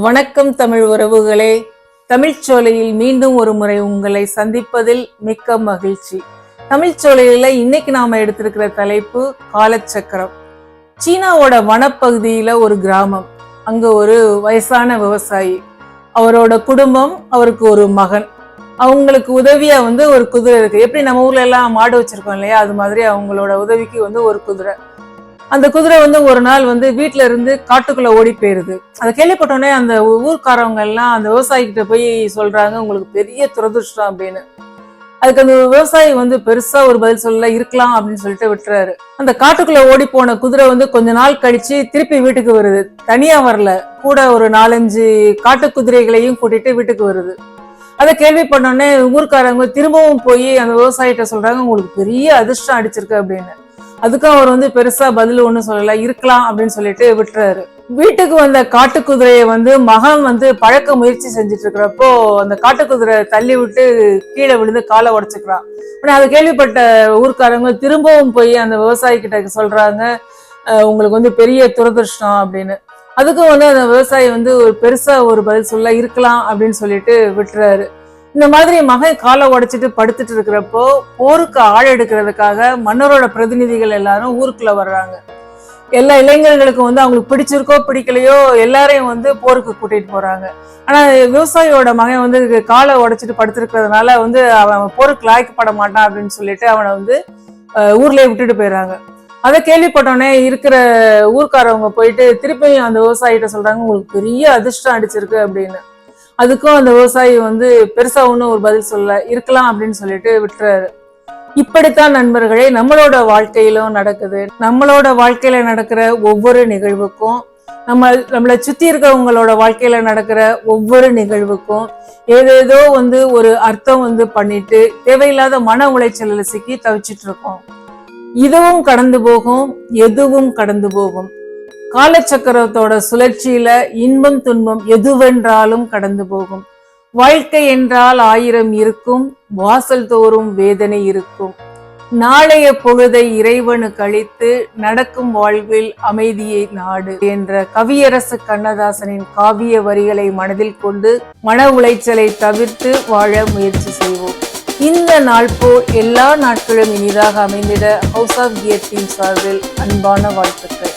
வணக்கம் தமிழ் உறவுகளே. தமிழ்ச்சோலையில் மீண்டும் ஒரு முறை உங்களை சந்திப்பதில் மிக்க மகிழ்ச்சி. தமிழ்ச்சோலையில இன்னைக்கு நாம எடுத்திருக்கிற தலைப்பு காலச்சக்கரம். சீனாவோட வனப்பகுதியில ஒரு கிராமம். அங்க ஒரு வயசான விவசாயி. அவரோட குடும்பம் அவருக்கு ஒரு மகன். அவங்களுக்கு உதவியா வந்து ஒரு குதிரை இருக்கு. எப்படி நம்ம ஊர்ல எல்லாம் மாடு வச்சிருக்கோம் இல்லையா? அது மாதிரி அவங்களோட உதவிக்கு வந்து ஒரு குதிரை. அந்த குதிரை வந்து ஒரு நாள் வந்து வீட்ல இருந்து காட்டுக்குள்ள ஓடி போயிருது. அதை கேள்விப்பட்டோடனே அந்த ஊர்க்காரவங்க எல்லாம் அந்த விவசாயிகிட்ட போய் சொல்றாங்க உங்களுக்கு பெரிய துரதிருஷ்டம் அப்படின்னு. அதுக்கு அந்த விவசாயி வந்து பெருசா ஒரு பதில் சொல்ல இருக்கலாம் அப்படின்னு சொல்லிட்டு விட்டுறாரு. அந்த காட்டுக்குள்ள ஓடி போன குதிரை வந்து கொஞ்ச நாள் கழிச்சு திருப்பி வீட்டுக்கு வருது. தனியா வரல கூட ஒரு நாலஞ்சு காட்டு குதிரைகளையும் கூட்டிட்டு வீட்டுக்கு வருது. அதை கேள்வி பண்ணோடனே ஊர்க்காரங்க திரும்பவும் போய் அந்த விவசாயிட்ட சொல்றாங்க உங்களுக்கு பெரிய அதிர்ஷ்டம் அடிச்சிருக்கு அப்படின்னு. அதுக்கும் அவர் வந்து பெருசா பதில் ஒண்ணும் சொல்லல இருக்கலாம் அப்படின்னு சொல்லிட்டு விட்டுறாரு. வீட்டுக்கு வந்த காட்டுக்குதிரையை வந்து மகன் வந்து பழக்க முயற்சி செஞ்சுட்டு இருக்கிறப்போ அந்த காட்டுக்குதிரை தள்ளி விட்டு கீழே விழுந்து காலை உடச்சுக்கிறான். உடனே அதை கேள்விப்பட்ட ஊர்க்காரங்க திரும்பவும் போய் அந்த விவசாயி கிட்ட சொல்றாங்க உங்களுக்கு வந்து பெரிய துரதிருஷ்டம் அப்படின்னு. அதுக்கும் வந்து அந்த விவசாயி வந்து ஒரு பெருசா ஒரு பதில் சொல்ல இருக்கலாம் அப்படின்னு சொல்லிட்டு விட்டுறாரு. இந்த மாதிரி மகன் காலை உடைச்சிட்டு படுத்துட்டு இருக்கிறப்போ போருக்கு ஆள் எடுக்கிறதுக்காக மன்னரோட பிரதிநிதிகள் எல்லாரும் ஊருக்குள்ள வர்றாங்க. எல்லா இளைஞர்களுக்கும் வந்து அவங்களுக்கு பிடிச்சிருக்கோ பிடிக்கலையோ எல்லாரையும் வந்து போருக்கு கூட்டிட்டு போறாங்க. ஆனா விவசாயியோட மகன் வந்து காலை உடைச்சிட்டு படுத்திருக்கிறதுனால வந்து அவன் போருக்கு லாய்க்கப்பட மாட்டான் அப்படின்னு சொல்லிட்டு அவனை வந்து ஊர்லயே விட்டுட்டு போயிடுறாங்க அதை கேள்விப்பட்டோடனே இருக்கிற ஊர்க்காரவங்க போயிட்டு திருப்பியும் அந்த விவசாயிகிட்ட சொல்றாங்க உங்களுக்கு பெரிய அதிர்ஷ்டம் அடிச்சிருக்கு அப்படின்னு. அதுக்கும் அந்த விவசாயி வந்து பெருசா ஒன்றும் ஒரு பதில் சொல்ல இருக்கலாம் அப்படின்னு சொல்லிட்டு விட்டுறாரு. இப்படித்தான் நண்பர்களே நம்மளோட வாழ்க்கையிலும் நடக்குது. நம்மளோட வாழ்க்கையில நடக்கிற ஒவ்வொரு நிகழ்வுக்கும் நம்ம நம்மளை சுத்தி இருக்கிறவங்களோட வாழ்க்கையில நடக்கிற ஒவ்வொரு நிகழ்வுக்கும் ஏதேதோ வந்து ஒரு அர்த்தம் வந்து பண்ணிட்டு தேவையில்லாத மன உளைச்சலில் சிக்கி தவிச்சிட்டு இருக்கோம். இதுவும் கடந்து போகும் எதுவும் கடந்து போகும். காலச்சக்கரத்தோட சுழற்சியில இன்பம் துன்பம் எதுவென்றாலும் கடந்து போகும். வாழ்க்கை என்றால் ஆயிரம் இருக்கும் வாசல் தோறும் வேதனை இருக்கும். நாளைய பொழுதை இறைவனு கழித்து நடக்கும் வாழ்வில் அமைதியை நாடு என்ற கவியரசு கண்ணதாசனின் காவிய வரிகளை மனதில் கொண்டு மன உளைச்சலை தவிர்த்து வாழ முயற்சி செய்வோம். இந்த நாள் போல் எல்லா நாட்களும் இனிதாக அமைந்திட ஹவுஸ் ஆஃப் கியர் டீம் சார்பில் அன்பான வாழ்த்துக்கள்.